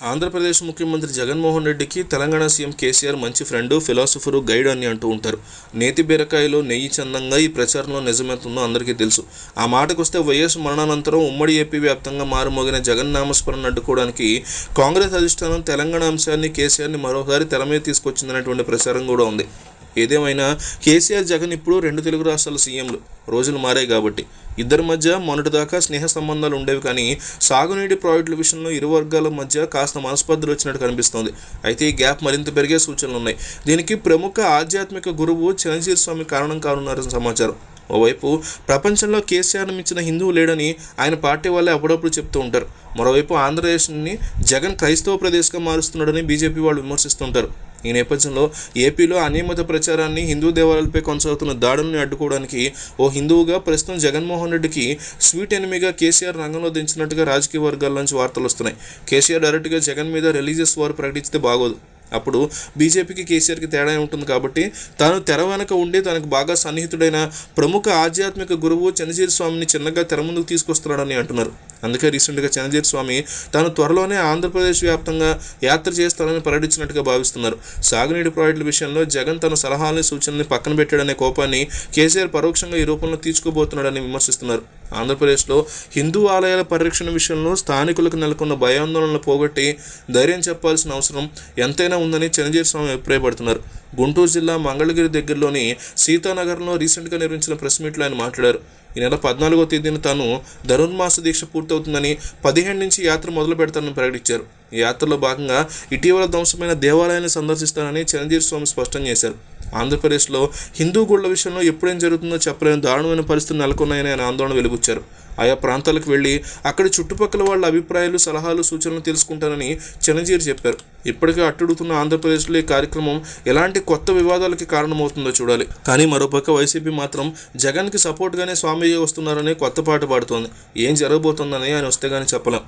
ఆంధ్రప్రదేశ్ ముఖ్యమంత్రి జగన్మోహన్ రెడ్డికి తెలంగాణ సీఎం కేసీఆర్ మంచి ఫ్రెండ్ ఫిలాసఫరు గైడ్ అని అంటూ ఉంటారు. నేతి బీరకాయలో నెయ్యి చందంగా ఈ ప్రచారంలో నిజమెంతుందో అందరికీ తెలుసు. ఆ మాటకొస్తే వైఎస్ మరణానంతరం ఉమ్మడి ఏపీ వ్యాప్తంగా మారుమోగిన జగన్ నామస్మరణ అడ్డుకోవడానికి కాంగ్రెస్ అధిష్టానం తెలంగాణ అంశాన్ని కేసీఆర్ని మరోసారి తెర మీద తీసుకొచ్చిందనేటువంటి ప్రచారం కూడా ఉంది. ఏదేమైనా కేసీఆర్ జగన్ ఇప్పుడు రెండు తెలుగు రాష్ట్రాల సీఎంలు. రోజులు మారాయి కాబట్టి. ఇద్దరి మధ్య మొన్నటిదాకా స్నేహ సంబంధాలు ఉండేవి కానీ సాగునీటి ప్రాజెక్టుల విషయంలో ఇరు వర్గాల మధ్య కాస్త మనస్పర్ధలు వచ్చినట్టు కనిపిస్తోంది. అయితే ఈ గ్యాప్ మరింత పెరిగే సూచనలు ఉన్నాయి దీనికి ప్రముఖ ఆధ్యాత్మిక గురువు చిరంజీవి స్వామి కారణం కానున్నారని సమాచారం. ఓవైపు ప్రపంచంలో కేసీఆర్ను మించిన హిందువు లేడని ఆయన పార్టీ వాళ్ళే అప్పుడప్పుడు చెప్తూ ఉంటారు. మరోవైపు ఆంధ్రప్రదేశ్ని జగన్ క్రైస్తవ ప్రదేశ్గా మారుస్తున్నాడని బీజేపీ వాళ్ళు విమర్శిస్తుంటారు. ఈ నేపథ్యంలో ఏపీలో అనియమిత ప్రచారాన్ని హిందూ దేవాలయాలపై కొనసాగుతున్న దాడులను అడ్డుకోవడానికి ఓ హిందువుగా ప్రస్తుతం జగన్మోహన్ రెడ్డికి స్వీట్ ఎనిమిగా కేసీఆర్ రంగంలో దించినట్టుగా రాజకీయ వర్గాల నుంచి వార్తలు వస్తున్నాయి. కేసీఆర్ డైరెక్ట్గా జగన్ మీద రిలీజియస్ వారు ప్రకటిస్తే బాగోదు. అప్పుడు బీజేపీకి కేసీఆర్కి తేడా ఉంటుంది కాబట్టి తాను తెర వెనక ఉండి తనకు బాగా సన్నిహితుడైన ప్రముఖ ఆధ్యాత్మిక గురువు చంద్రజీరి స్వామిని చిన్నగా తెర ముందుకు తీసుకొస్తున్నాడని అంటున్నారు. అందుకే రీసెంట్గా చంద్రజీరి స్వామి తాను త్వరలోనే ఆంధ్రప్రదేశ్ వ్యాప్తంగా యాత్ర చేస్తానని ప్రకటించినట్టుగా భావిస్తున్నారు. సాగునీటి ప్రాజెక్టుల విషయంలో జగన్ తన సలహాలని సూచనని పక్కన పెట్టాడనే కోపాన్ని కేసీఆర్ పరోక్షంగా ఈ రూపంలో తీర్చుకోబోతున్నాడని విమర్శిస్తున్నారు. ఆంధ్రప్రదేశ్లో హిందూ ఆలయాల పరిరక్షణ విషయంలో స్థానికులకు నెలకొన్న భయాందోళనలు పోగొట్టి ధైర్యం చెప్పాల్సిన అవసరం ఎంతైనా ఉందని చంద్రజీవి స్వామి అభిప్రాయపడుతున్నారు. గుంటూరు జిల్లా మంగళగిరి దగ్గరలోని సీతానగర్లో రీసెంట్గా నిర్వహించిన ప్రెస్ మీట్లో ఆయన మాట్లాడారు. ఈ నెల పద్నాలుగో తేదీన తాను ధనుర్మాస దీక్ష పూర్తవుతుందని పదిహేను నుంచి యాత్ర మొదలు పెడతానని ప్రకటించారు. ఈ యాత్రలో భాగంగా ఇటీవల ధ్వంసమైన దేవాలయాన్ని సందర్శిస్తానని చిరంజీవి స్వామి స్పష్టం చేశారు. ఆంధ్రప్రదేశ్లో హిందూ గుళ్ళ విషయంలో ఎప్పుడేం జరుగుతుందో చెప్పలేని దారుణమైన పరిస్థితులు నెలకొన్నాయని ఆయన ఆందోళన వెలుబుచ్చారు. ఆయా ప్రాంతాలకు వెళ్ళి అక్కడి చుట్టుపక్కల వాళ్ళ అభిప్రాయాలు సలహాలు సూచనలు తెలుసుకుంటానని చిరంజీవి చెప్పారు. ఇప్పటికే అట్టుడుతున్న ఆంధ్రప్రదేశ్లో ఈ కార్యక్రమం ఎలాంటి కొత్త వివాదాలకి కారణమవుతుందో చూడాలి. కానీ మరోపక్క వైసీపీ మాత్రం జగన్కి సపోర్ట్గానే స్వామి వస్తున్నారని కొత్త పాట పాడుతోంది. ఏం జరగబోతోందని ఆయన వస్తే కానీ చెప్పలేం.